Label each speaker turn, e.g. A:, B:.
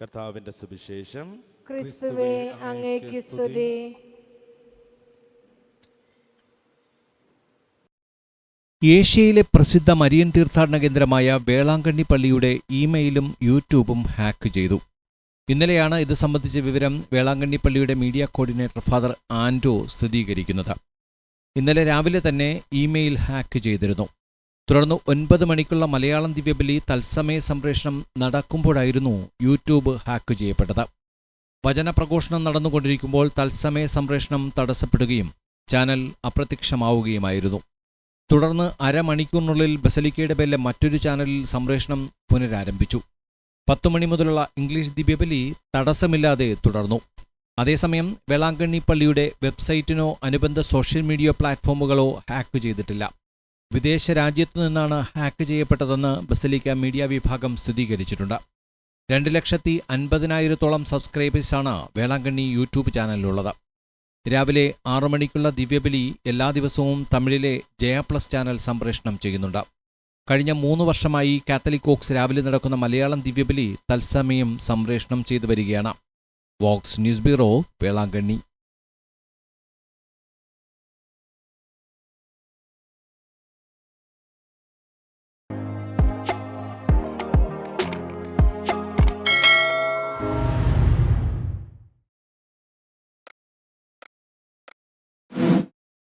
A: കർത്താവിന്റെ സുവിശേഷം.
B: ക്രിസ്തുവേ അങ്ങേക്ക് സ്തുതി.
C: ഏഷ്യയിലെ പ്രസിദ്ധ മരിയൻ തീർത്ഥാടന കേന്ദ്രമായ വേളാങ്കണ്ണി പള്ളിയുടെ ഇമെയിലും യൂട്യൂബും ഹാക്ക് ചെയ്തു. ഇന്നലെയാണ് ഇത് സംബന്ധിച്ച വിവരം വേളാങ്കണ്ണി പള്ളിയുടെ മീഡിയ കോർഡിനേറ്റർ ഫാദർ ആൻഡോ സ്ഥിരീകരിക്കുന്നത്. ഇന്നലെ രാവിലെ തന്നെ ഇമെയിൽ ഹാക്ക് ചെയ്തിരുന്നു. തുടർന്ന് ഒൻപത് മണിക്കുള്ള മലയാളം ദിവ്യബലി തത്സമയ സംപ്രേഷണം നടക്കുമ്പോഴായിരുന്നു യൂട്യൂബ് ഹാക്ക് ചെയ്യപ്പെട്ടത്. വചനപ്രഘോഷണം നടന്നുകൊണ്ടിരിക്കുമ്പോൾ തത്സമയ സംപ്രേഷണം തടസ്സപ്പെടുകയും ചാനൽ അപ്രത്യക്ഷമാവുകയുമായിരുന്നു. തുടർന്ന് അരമണിക്കൂറിനുള്ളിൽ ബസലിക്കയുടെ പേരിലെ മറ്റൊരു ചാനലിൽ സംപ്രേഷണം പുനരാരംഭിച്ചു. പത്തുമണി മുതലുള്ള ഇംഗ്ലീഷ് ദിവ്യബലി തടസ്സമില്ലാതെ തുടർന്നു. അതേസമയം വേളാങ്കണ്ണി പള്ളിയുടെ വെബ്സൈറ്റിനോ അനുബന്ധ സോഷ്യൽ മീഡിയ പ്ലാറ്റ്ഫോമുകളോ ഹാക്ക് ചെയ്തിട്ടില്ല. വിദേശ രാജ്യത്തു നിന്നാണ് ഹാക്ക് ചെയ്യപ്പെട്ടതെന്ന് ബസലിക്ക മീഡിയ വിഭാഗം സ്ഥിരീകരിച്ചിട്ടുണ്ട്. രണ്ട് ലക്ഷത്തി അൻപതിനായിരത്തോളം സബ്സ്ക്രൈബേഴ്സാണ് വേളാങ്കണ്ണി യൂട്യൂബ് ചാനലിലുള്ളത്. രാവിലെ ആറു മണിക്കുള്ള ദിവ്യബലി എല്ലാ ദിവസവും തമിഴിലെ ജയ പ്ലസ് ചാനൽ സംപ്രേഷണം ചെയ്യുന്നുണ്ട്. കഴിഞ്ഞ മൂന്ന് വർഷമായി കാത്തലിക് വോക്സ് രാവിലെ നടക്കുന്ന മലയാളം ദിവ്യബലി തത്സമയം സംപ്രേഷണം ചെയ്തു വരികയാണ്. Vox news bureau Velankanni.